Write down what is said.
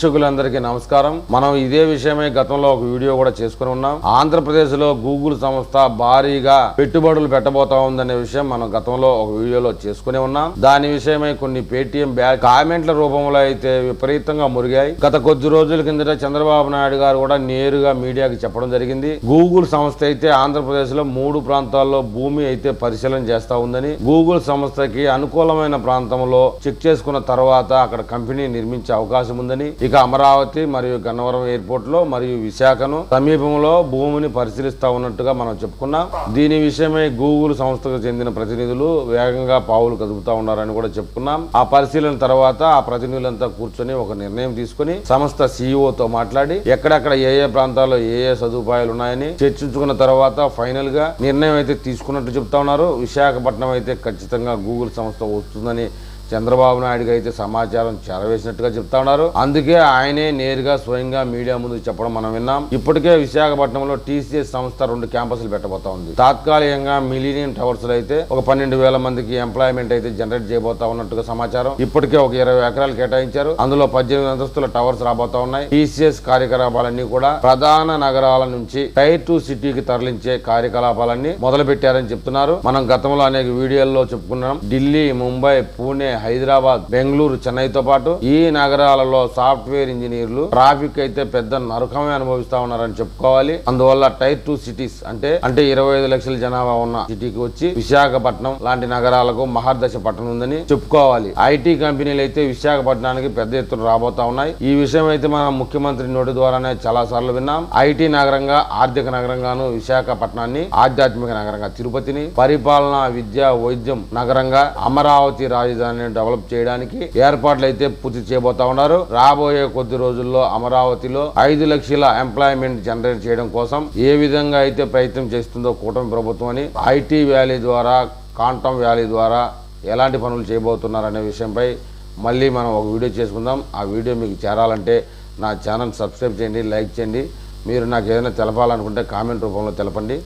ప్రేక్షకులందరికీ నమస్కారం. మనం ఇదే విషయమై గతంలో ఒక వీడియో కూడా చేసుకుని ఉన్నాం. ఆంధ్రప్రదేశ్లో గూగుల్ సంస్థ భారీగా పెట్టుబడులు పెట్టబోతా ఉందనే విషయం మనం గతంలో ఒక వీడియోలో చేసుకుని ఉన్నాం. దాని విషయమై కొన్ని పేటిఎం బ్యాగ్ కామెంట్ల రూపంలో అయితే విపరీతంగా మురిగాయి. గత కొద్ది రోజుల కిందట చంద్రబాబు నాయుడు గారు కూడా నేరుగా మీడియాకి చెప్పడం జరిగింది. గూగుల్ సంస్థ అయితే ఆంధ్రప్రదేశ్లో మూడు ప్రాంతాల్లో భూమి అయితే పరిశీలన చేస్తా ఉందని గూగుల్ సంస్థకి అనుకూలమైన ప్రాంతంలో చెక్ చేసుకున్న తర్వాత అక్కడ కంపెనీ నిర్మించే అవకాశం ఉందని ఇక అమరావతి మరియు గన్నవరం ఎయిర్పోర్ట్లో మరియు విశాఖను సమీపంలో భూమిని పరిశీలిస్తా ఉన్నట్టుగా మనం చెప్పుకున్నాం. దీని విషయమై గూగుల్ సంస్థకు చెందిన ప్రతినిధులు వేగంగా పావులు కదుపుతా ఉన్నారని కూడా చెప్పుకున్నాం. ఆ పరిశీలన తర్వాత ఆ ప్రతినిధులంతా కూర్చొని ఒక నిర్ణయం తీసుకుని సంస్థ సీఈఓతో మాట్లాడి ఎక్కడెక్కడ ఏ ఏ ప్రాంతాల్లో ఏ ఏ సదుపాయాలు ఉన్నాయని చర్చించుకున్న తర్వాత ఫైనల్గా నిర్ణయం అయితే తీసుకున్నట్టు చెప్తా ఉన్నారు. విశాఖపట్నం అయితే ఖచ్చితంగా గూగుల్ సంస్థ వస్తుందని చంద్రబాబు నాయుడుకి అయితే సమాచారం చేరవేసినట్టుగా చెప్తా ఉన్నారు. అందుకే ఆయనే నేరుగా స్వయంగా మీడియా ముందు చెప్పడం మనం విన్నాం. ఇప్పటికే విశాఖపట్నంలో టీసీఎస్ సంస్థ రెండు క్యాంపస్లు పెట్టబోతా ఉంది. తాత్కాలికంగా మిలీనియం టవర్స్లో అయితే ఒక పన్నెండు వేల మందికి ఎంప్లాయ్మెంట్ అయితే జనరేట్ చేయబోతా ఉన్నట్టుగా సమాచారం. ఇప్పటికే ఒక ఇరవై ఎకరాలు కేటాయించారు. అందులో పద్దెనిమిది అంతస్తుల టవర్స్ రాబోతా ఉన్నాయి. టీసీఎస్ కార్యకలాపాలన్నీ కూడా ప్రధాన నగరాల నుంచి టైర్ టూ సిటీకి తరలించే కార్యకలాపాలన్నీ మొదలు పెట్టారని చెప్తున్నారు. మనం గతంలో అనేక వీడియోల్లో చెప్పుకున్నాం. ఢిల్లీ ముంబై పూణే హైదరాబాద్ బెంగళూరు చెన్నైతో పాటు ఈ నగరాలలో సాఫ్ట్వేర్ ఇంజనీర్లు ట్రాఫిక్ అయితే పెద్ద నరకమే అనుభవిస్తా ఉన్నారని చెప్పుకోవాలి. అందువల్ల టైర్ టూ సిటీస్ అంటే అంటే ఇరవై ఐదు లక్షల జనాభా ఉన్న సిటీకి వచ్చి విశాఖపట్నం లాంటి నగరాలకు మహర్దశ పట్టణం ఉందని చెప్పుకోవాలి. ఐటీ కంపెనీలు అయితే విశాఖపట్నానికి పెద్ద ఎత్తున రాబోతా ఉన్నాయి. ఈ విషయం అయితే మనం ముఖ్యమంత్రి నోటి ద్వారానే చాలా సార్లు విన్నాం. ఐటీ నగరంగా ఆర్థిక నగరంగాను విశాఖపట్నాన్ని ఆధ్యాత్మిక నగరంగా తిరుపతిని పరిపాలన విద్య వైద్యం నగరంగా అమరావతి రాజధాని డెవలప్ చేయడానికి ఏర్పాట్లు అయితే పూర్తి చేయబోతా ఉన్నారు. రాబోయే కొద్ది రోజుల్లో అమరావతిలో ఐదు లక్షల ఎంప్లాయ్మెంట్ జనరేట్ చేయడం కోసం ఏ విధంగా అయితే ప్రయత్నం చేస్తుందో కూటమి ప్రభుత్వం అని ఐటీ వ్యాలీ ద్వారా కాంటమ్ వ్యాలీ ద్వారా ఎలాంటి పనులు చేయబోతున్నారు అనే విషయంపై మళ్ళీ మనం ఒక వీడియో చేసుకుందాం. ఆ వీడియో మీకు చేరాలంటే నా ఛానల్ సబ్స్క్రైబ్ చేయండి లైక్ చేయండి. మీరు నాకు ఏదైనా తెలపాలనుకుంటే కామెంట్ రూపంలో తెలపండి.